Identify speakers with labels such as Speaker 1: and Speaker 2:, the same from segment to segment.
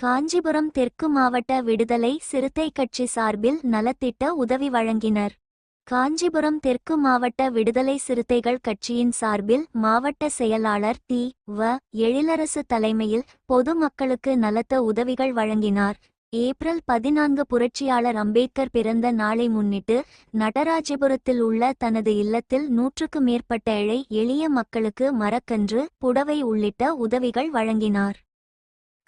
Speaker 1: காஞ்சிபுரம் தெற்கு மாவட்ட விடுதலை சிறுத்தை கட்சி சார்பில் நலத்திட்ட உதவி வழங்கினர். காஞ்சிபுரம் தெற்கு மாவட்ட விடுதலை சிறுத்தைகள் கட்சியின் சார்பில் மாவட்ட செயலாளர் தி. வ. எழிலரசு தலைமையில் பொதுமக்களுக்கு நலத்த உதவிகள் வழங்கினார். ஏப்ரல் பதினான்கு புரட்சியாளர் அம்பேத்கர் பிறந்த நாளை முன்னிட்டு நடராஜபுரத்தில் உள்ள தனது இல்லத்தில் நூற்றுக்கு மேற்பட்ட ஏழை எளிய மக்களுக்கு மரக்கன்று புடவை உள்ளிட்ட உதவிகள் வழங்கினார்.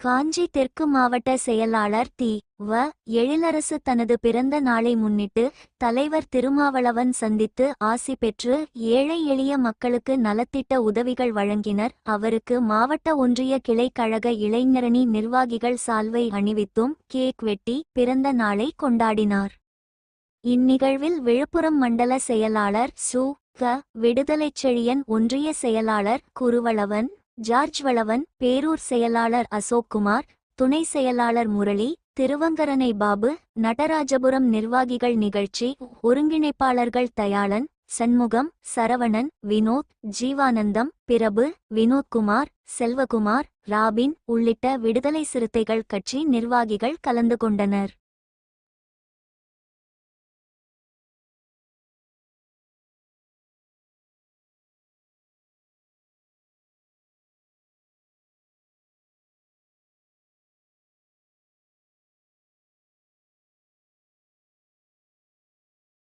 Speaker 1: காஞ்சி தெற்கு மாவட்ட செயலாளர் தி. வ. எழிலரசு தனது பிறந்த நாளை முன்னிட்டு தலைவர் திருமாவளவன் சந்தித்து ஆசி பெற்று ஏழை எளிய மக்களுக்கு நலத்திட்ட உதவிகள் வழங்கினர். அவருக்கு மாவட்ட ஒன்றிய கிளைக்கழக இளைஞரணி நிர்வாகிகள் சால்வை அணிவித்தும் கேக் வெட்டி பிறந்த நாளை கொண்டாடினார். இந்நிகழ்வில் விழுப்புரம் மண்டல செயலாளர் சு. க. விடுதலைச் செழியன் ஒன்றிய செயலாளர் குருவளவன் ஜார்ஜ் வளவன் பேரூர் செயலாளர் அசோக்குமார் துணை செயலாளர் முரளி திருவங்கரனை பாபு நடராஜபுரம் நிர்வாகிகள் நிகழ்ச்சி ஒருங்கிணைப்பாளர்கள் தயாளன் சண்முகம் சரவணன் வினோத் ஜீவானந்தம் பிரபு வினோத்குமார் செல்வகுமார் ராபின் உள்ளிட்ட விடுதலை சிறுத்தைகள் கட்சி நிர்வாகிகள் கலந்து கொண்டனர்.